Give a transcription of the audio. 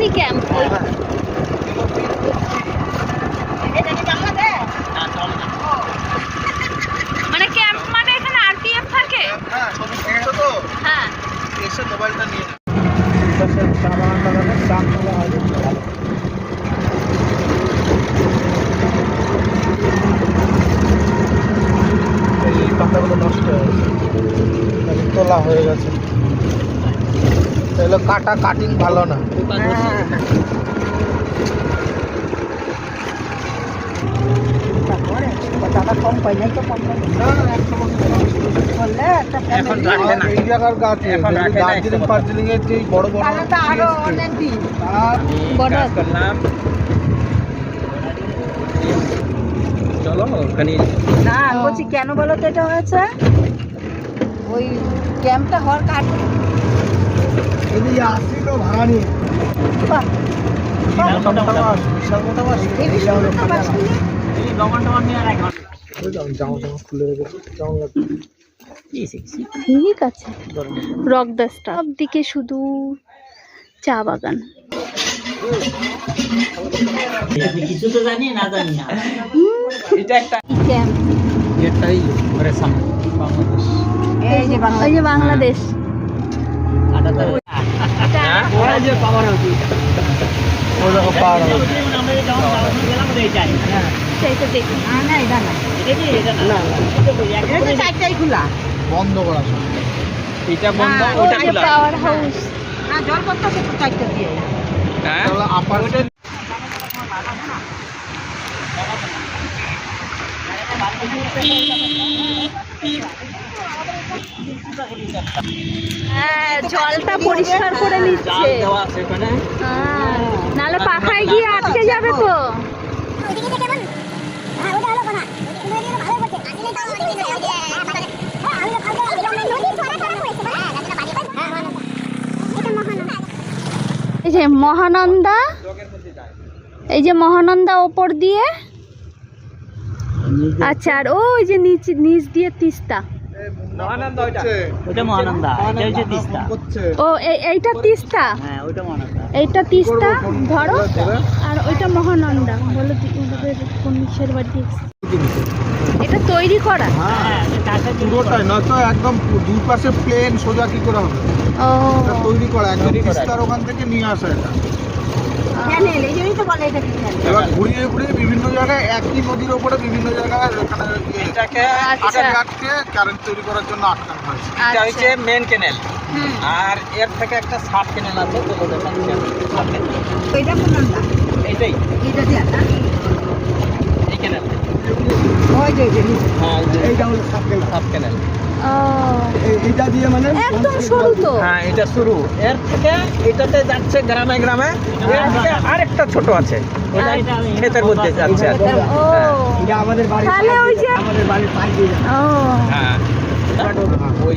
Army camp মানে camp মানে এখানে আরপিএফ থাকে? হ্যাঁ। হ্যাঁ নে। এই পাতাগুলো নষ্ট হয়ে গেছে। তোলা হয়ে গেছে। এগুলো কাটা কাটিং ভালো দার্জিলিং ফার্জিলিং এর যে বড় বড় তাহলে করলাম। চলো ওখানে না বলছি কেন বলো তো এটা হয়েছে? ওই ক্যাম্পটা হওয়ার ভাড়া নিয়ে। বাহ, লাগছে? ঠিক আছে। রক দাসটা সব দিকে শুধু চা বাগান। কিছু তো জানি না জানি। না এটা একটা ক্যাম্প এটাই ঘরের সামনে বাংলাদেশ। এই যে বাংলা ওই যে বাংলাদেশ। হ্যাঁ? বন্ধ করা এটা বন্ধ ওটা খোলা পাওয়ার হাউস না জল পড়তেছে তো চারটা দিয়ে। হ্যাঁ? আপার হ্যাঁ জলটা পরিষ্কার করে নিচ্ছে। হ্যাঁ, নাহলে পাখায় গিয়ে আটকে যাবে তো। এই যে মহানন্দা এই যে মহানন্দা ওপর দিয়ে আচ্ছা আর ওই যে নিচ নিচ দিয়ে তিস্তা। করছে ও এইটা তিস্তা? হ্যাঁ ওইটা মহানন্দা। এইটা তিস্তা? ধরো। আর ওইটা মহানন্দা। বলো কোন নিচের বাড়ি এটা তৈরি করা? হ্যাঁ পুরোটাই নয়তো একদম দুই পাশে প্লেন সোজা কি করে হবে? ও। তৈরি করা একদম তৈরি তিস্তার ওখান থেকে নিয়ে আসা এটা। এবার ঘুরিয়ে ঘুরিয়ে বিভিন্ন জায়গায় একই নদীর ওপরে বিভিন্ন জায়গায় এখানে এটাকে আচ্ছা। আটকে কারেন্ট তৈরি করার জন্য আটকানো হয়েছে। এটা হচ্ছে আচ্ছা মেন ক্যানেল আর এর থেকে একটা সাব ক্যানেল আছে এটাই দেখাচ্ছি আমি। সাব ক্যানেল ওইটা কোনটা এইটাই এটা দিয়ে না এই ক্যানেল ওই যে। হ্যাঁ এইটা হলো সাবকেল সাব ক্যানেল ও। দিয়ে মানে একদম সরু তো। হ্যাঁ এটা শুরু। এর থেকে এটাতে যাচ্ছে গ্রামে গ্রামে। এর থেকে আরেকটা ছোট আছে। ওটা ক্ষেতের মধ্যে যাচ্ছে আর এটা আমাদের বাড়ি তাহলে ওই যে আমাদের বাড়ির পাশ দিয়ে হ্যাঁ। ওই